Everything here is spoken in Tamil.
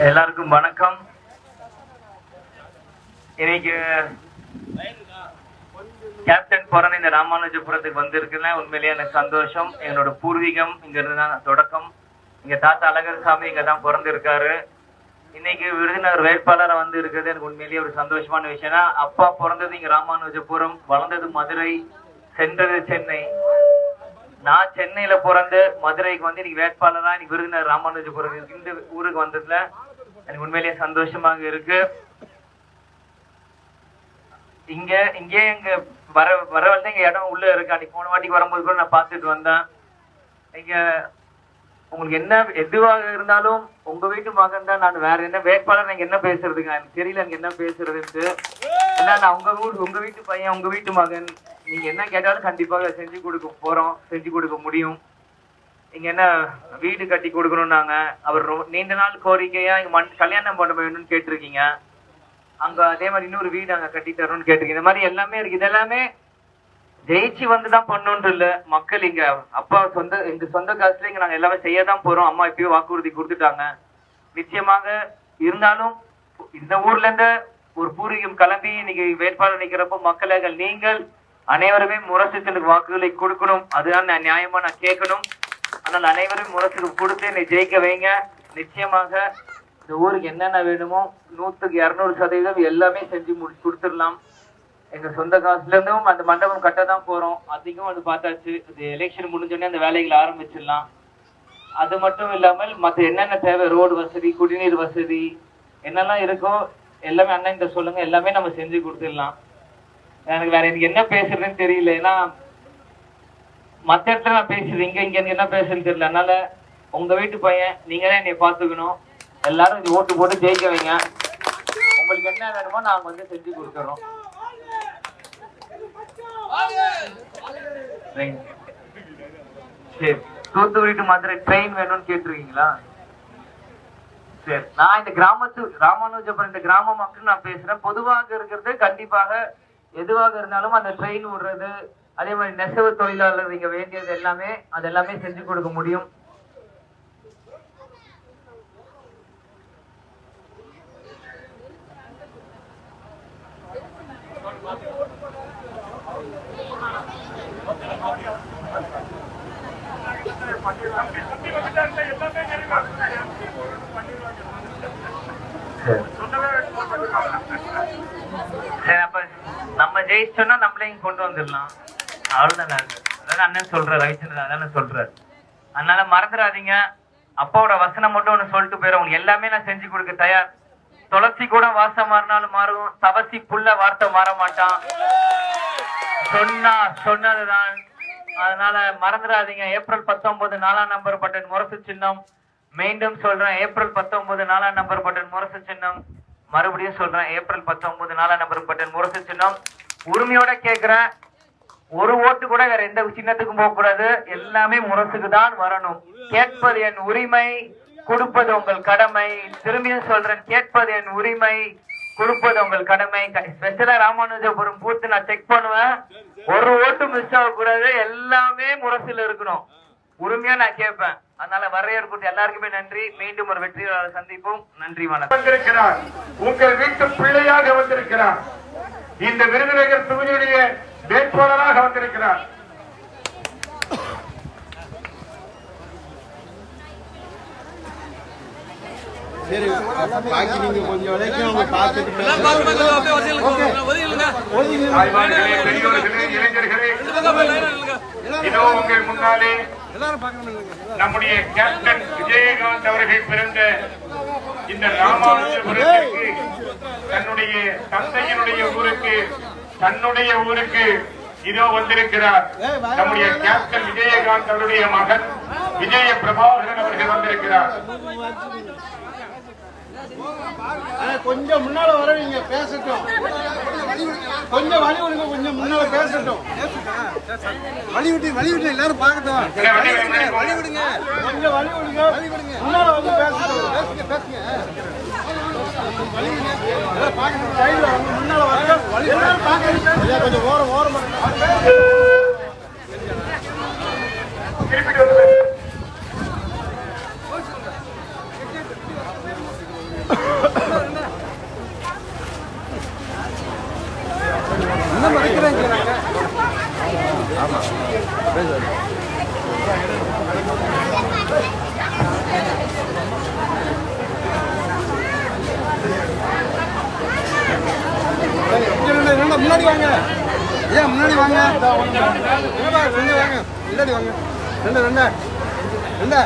எல்லாருக்கும் வணக்கம். இன்னைக்கு கேப்டன் பிறந்த இந்த ராமானுஜபுரத்துக்கு வந்திருக்குன்னா உண்மையிலேயே எனக்கு சந்தோஷம். என்னோட பூர்வீகம் இங்க இருந்து தான் தொடக்கம். இங்க தாத்தா அழகர் சாமி இங்க தான் பிறந்திருக்காரு. இன்னைக்கு விருதுநகர் வேட்பாளராக வந்து இருக்கிறது எனக்கு உண்மையிலேயே ஒரு சந்தோஷமான விஷயம்னா அப்பா பிறந்தது இங்க ராமானுஜபுரம் வளர்ந்தது மதுரை சென்றது சென்னை. நான் சென்னையில பிறந்து மதுரைக்கு வந்து இன்னைக்கு தான் இன்னைக்கு விருதுநகர் ராமானுஜபுரம் இந்த ஊருக்கு வந்ததுல எனக்கு உண்மையிலேயே சந்தோஷமாக இருக்கு. இங்க இங்கே எங்க வர வர வந்து இங்க இடம் உள்ள இருக்கு. அன்னைக்கு போன வாட்டிக்கு வரும்போது கூட நான் பார்த்துட்டு வந்தேன். இங்க உங்களுக்கு என்ன எதுவாக இருந்தாலும் உங்க வீட்டு மகன் தான். நான் வேற என்ன வேட்பாளர் நீங்க என்ன பேசுறதுங்க? எனக்கு தெரியல எனக்கு என்ன பேசுறதுன்ட்டு. ஏன்னா நான் உங்க ஊர் உங்க வீட்டு பையன் உங்க வீட்டு மகன். நீங்க என்ன கேட்டாலும் கண்டிப்பாக செஞ்சு கொடுக்க போறோம் செஞ்சு கொடுக்க முடியும். இங்க என்ன வீடு கட்டி கொடுக்கணும்னாங்க. அவர் நீண்ட நாள் கோரிக்கையா இங்க மண் கல்யாணம் பண்ண வேணும்னு கேட்டிருக்கீங்க. அங்க அதே மாதிரி இன்னொரு வீடு அங்க கட்டி தரணும்னு கேட்டிருக்கீங்க. இந்த மாதிரி எல்லாமே இருக்கு. இது எல்லாமே ஜெயிச்சு வந்து தான் பண்ணணும்னு இல்ல. மக்கள் இங்க அப்பா சொந்த எங்க சொந்த காசுல இங்க நாங்க எல்லாமே செய்ய தான் போறோம். அம்மா இப்பயும் வாக்குறுதி கொடுத்துட்டாங்க. நிச்சயமாக இருந்தாலும் இந்த ஊர்ல இருந்து ஒரு பூர்வீகம் கிளம்பி இன்னைக்கு வேட்பாளர் நிக்கிறப்போ மக்களாக நீங்கள் அனைவருமே முரசத்திற்கு வாக்குகளை கொடுக்கணும். அதுதான் நான் நியாயமா நான் கேட்கணும். ஆனால் அனைவரும் முரசுக்கு கொடுத்து நீ ஜெயிக்க வைங்க. நிச்சயமாக இந்த ஊருக்கு என்னென்ன வேணுமோ நூத்துக்கு இரநூறு சதவீதம் எல்லாமே செஞ்சு முடி கொடுத்துடலாம். எங்க சொந்த காசுல இருந்தும் அந்த மண்டபம் கட்ட தான் போறோம். அதிகம் அது பார்த்தாச்சு. அது எலெக்ஷன் முடிஞ்சோடனே அந்த வேலைகளை ஆரம்பிச்சிடலாம். அது மட்டும் இல்லாமல் மற்ற என்னென்ன தேவை? ரோடு வசதி குடிநீர் வசதி என்னெல்லாம் இருக்கோ எல்லாமே அண்ணன் கிட்ட சொல்லுங்க. எல்லாமே நம்ம செஞ்சு கொடுத்துடலாம். எனக்கு வேற எனக்கு என்ன பேசுறதுன்னு தெரியல. ஏன்னா மத்த இடத்துல நான் பேசுறது இங்க இங்க எனக்கு என்ன பேசுறதுன்னு தெரியல. அதனால உங்க வீட்டு பையன் நீங்க தான் என்னை பாத்துக்கணும் எல்லாரும் இது ஓட்டு போட்டு ஜெயிக்க வைங்க. உங்களுக்கு என்ன வேணுமோ நாங்க வந்து செஞ்சு கொடுத்துறோம். சரி. தூத்துக்குடி டு மதுரை ட்ரெயின் வேணும்னு கேட்டிருக்கீங்களா? சரி. நான் இந்த கிராமத்து ராமானுஜபுரம் இந்த கிராம மக்கள் நான் பேசுறேன். பொதுவாக இருக்கிறது கண்டிப்பாக எதுவாக இருந்தாலும் அந்த ட்ரெயின் விடுறது அதே மாதிரி நெசவு தொழிலாளர் இங்க வேண்டியது எல்லாமே அது எல்லாமே செஞ்சு கொடுக்க முடியும் Yeah அப்ப நம்ம ஜெயிச்சோம்னா நம்மளையும் கொண்டு வந்துடலாம். அவ்வளவுதான் அதான் அண்ணன் சொல்றாரு ரவிச்சந்திரன் அதானே சொல்றாரு. அதனால மறந்துடாதீங்க. அப்பாவோட வசனம் மட்டும் ஒண்ணு சொல்லிட்டு போயிடும் உங்களுக்கு எல்லாமே நான் செஞ்சு கொடுக்க தயார். துளசி கூட வாசம் மாறினாலும் மாறும். தவசி புள்ள வார்த்தை மாற மாட்டான். சொன்னா சொன்னதுதான். அதனால மறந்துடாதீங்க. ஏப்ரல் பத்தொன்பது நாலாம் நம்பர் பட்டன் முரசு சின்னம். மீண்டும் சொல்றேன் ஏப்ரல் பத்தொன்பது நாலாம் நம்பர் பட்டன் முரசு சின்னம். மறுபடியும் சொல்றேன் ஏப்ரல் பத்தொன்பது நாலாம் நம்பர் பட்டன் முரசு சின்னம். உரிமையோட கேக்குறேன் ஒரு ஓட்டு கூட வேற எந்த சின்னத்துக்கும் போக கூடாது. எல்லாமே முரசுக்கு தான் வரணும். கேட்பது என் உரிமை கொடுப்பது உங்கள் கடமை. திரும்பியும் சொல்றேன் கேட்பது என் உரிமை கொடுப்பது உங்கள் கடமை. ஸ்பெஷலா ராமானுஜபுரம் பூத்து நான் செக் பண்ணுவேன். ஒரு ஓட்டு மிஸ் ஆகக்கூடாது எல்லாமே முரசுல இருக்கணும். உரிமையா நான் கேட்பேன். அதனால வரையறுப்பு எல்லாருக்குமே நன்றி. மீண்டும் ஒரு வெற்றியாளர் சந்திப்போம். நன்றி வணக்கம். வந்திருக்கிறார். உங்கள் வீட்டு பிள்ளையாக வந்திருக்கிறார். இந்த விருதுநகர் தொகுதியுடைய வேட்பாளராக வந்திருக்கிறார். இளைஞர்களே. இதோ உங்கள் முன்னாலே நம்முடைய கேப்டன் விஜயகாந்த் அவர்கள் பிறந்த இந்த தன்னுடைய தந்தையினுடைய ஊருக்கு தன்னுடைய ஊருக்கு இதோ வந்திருக்கிறார். நம்முடைய கேப்டன் விஜயகாந்த் அவருடைய மகன் விஜய பிரபாகரன் அவர்கள் வந்திருக்கிறார். கொஞ்சம் முன்னால வரவீங்க பேசட்டும். கொஞ்சம் வழி விடுங்க கொஞ்சம் முன்னால பேசட்டும். வழி விட்டு வழி விட்டு எல்லாரும் பார்க்கட்டும். வழி விடுங்க. கொஞ்சம் வழி விடுங்க. வழி விடுங்க. முன்னால வந்து பேசட்டும். பேசுங்க பேசுங்க. கொஞ்சம் ஓரம் ஓரம் திருப்பிட்டு மறைக்கிறேங்க ரெண்டா முன்னாடி வாங்க. ஏன் முன்னாடி வாங்க? ஏன்பா, வாங்க. முன்னாடி வாங்க. ரெண்டு. ரெண்டு ரெண்டா.